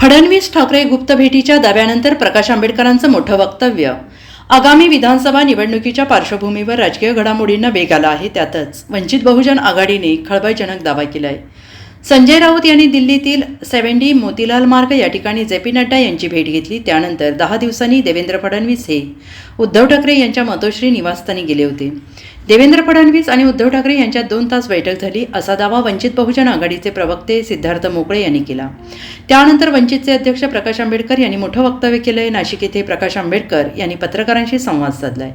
फडणवीस ठाकरे गुप्त भेटीच्या दाव्यानंतर प्रकाश आंबेडकरांचं मोठं वक्तव्य. आगामी विधानसभा निवडणुकीच्या पार्श्वभूमीवर राजकीय घडामोडींना वेग आला आहे त्यातच वंचित बहुजन आघाडीने खळबळजनक दावा केला आहे संजय राऊत यांनी दिल्लीतील सेव्हन्डी मोतीलाल मार्ग या ठिकाणी जे पी नड्डा यांची भेट घेतली. त्यानंतर दहा दिवसांनी देवेंद्र फडणवीस हे उद्धव ठाकरे यांच्या मतोश्री निवासस्थानी गेले होते. देवेंद्र फडणवीस आणि उद्धव ठाकरे यांच्यात दोन तास बैठक झाली असा दावा वंचित बहुजन आघाडीचे प्रवक्ते सिद्धार्थ मोकळे यांनी केला. त्यानंतर वंचितचे अध्यक्ष प्रकाश आंबेडकर यांनी मोठं वक्तव्य केलंय. नाशिक येथे प्रकाश आंबेडकर यांनी पत्रकारांशी संवाद साधलाय.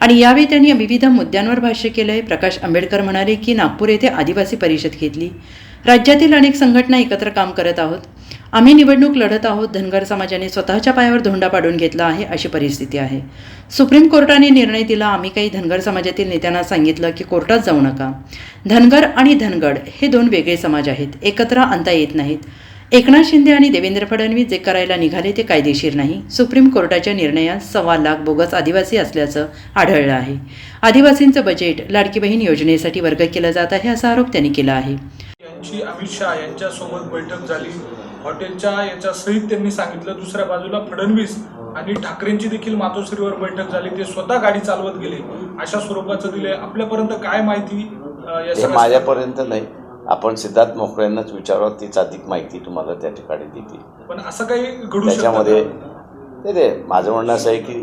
आणि यावेळी त्यांनी विविध मुद्द्यांवर भाष्य केलंय. प्रकाश आंबेडकर म्हणाले की नागपूर येथे आदिवासी परिषद घेतली. राज्यातील अनेक संघटना एकत्र काम करत आहोत. आम्ही निवडणूक लढत आहोत. धनगर समाजाने स्वतःच्या पायावर धोंडा पाडून घेतला आहे अशी परिस्थिती आहे. सुप्रीम कोर्टाने निर्णय दिला. आम्ही काही धनगर समाजातील नेत्यांना सांगितलं की कोर्टात जाऊ नका. धनगर आणि धनगड हे दोन वेगळे समाज आहेत. एकत्र आणता येत नाहीत. एकनाथ शिंदे आणि देवेंद्र फडणवीस जे करायला निघाले ते कायदेशीर नाही. सुप्रीम कोर्टाच्या निर्णयात सव्वा लाख बोगस आदिवासी असल्याचं आढळलं आहे. आदिवासींचं बजेट लाडकी बहीण योजनेसाठी वर्ग केलं जात आहे असा आरोप त्यांनी केला आहे. यांची अमित शहा यांच्यासोबत बैठक झाली. हॉटेलच्या याच्या सहित त्यांनी सांगितलं दुसऱ्या बाजूला फडणवीस आणि ठाकरेंची देखील मातोश्रीवर बैठक झाली ते स्वतः गाडी चालवत गेले. अशा स्वरूपाचं दिले आपल्यापर्यंत काय माहिती माझ्यापर्यंत नाही. आपण सिद्धार्थ मोकळ्यांनाच विचारावं तीच अधिक माहिती तुम्हाला त्या ठिकाणी देतील पण असं काही घडू त्याच्यामध्ये ते ते माझं म्हणणं असं आहे की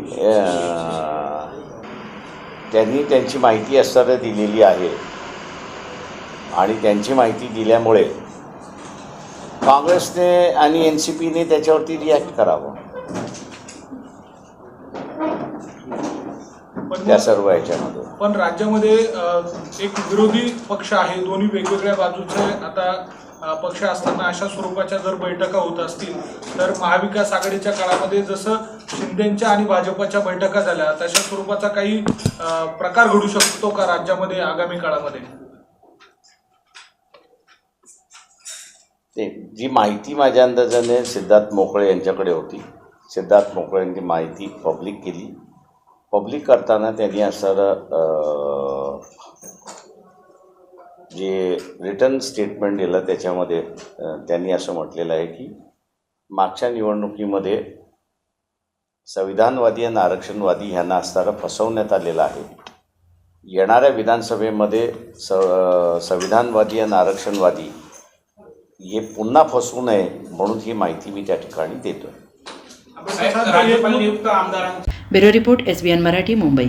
त्यांनी त्यांची माहिती असताना दिलेली आहे. आणि त्यांची माहिती दिल्यामुळे काँग्रेसने आणि एन सी पीने त्याच्यावरती रिॲक्ट करावं. पण त्या सर्व याच्यामध्ये. पण राज्यामध्ये एक विरोधी पक्ष आहे दोन्ही वेगवेगळ्या बाजूचे आता पक्ष असताना अशा स्वरूपाच्या जर बैठका होत असतील तर महाविकास आघाडीच्या काळामध्ये जसं शिंदेच्या आणि भाजपच्या बैठका झाल्या तशा स्वरूपाचा काही प्रकार घडू शकतो का राज्यामध्ये आगामी काळामध्ये? ते जी माहिती माझ्या अंदाजाने सिद्धार्थ मोकळे यांच्याकडे होती. सिद्धार्थ मोकळे यांनी माहिती पब्लिक केली. पब्लिक करताना त्यांनी असं जे रिटर्न स्टेटमेंट दिलं त्याच्यामध्ये त्यांनी असं म्हटलेलं आहे की मागच्या निवडणुकीमध्ये संविधानवादी आणि आरक्षणवादी ह्यांना असणारं फसवण्यात आलेलं आहे. येणाऱ्या विधानसभेमध्ये स संविधानवादी आणि आरक्षणवादी हे पुन्हा फसवू नये म्हणून ही माहिती मी त्या ठिकाणी देतोय. Bureau report S B N Marathi Mumbai.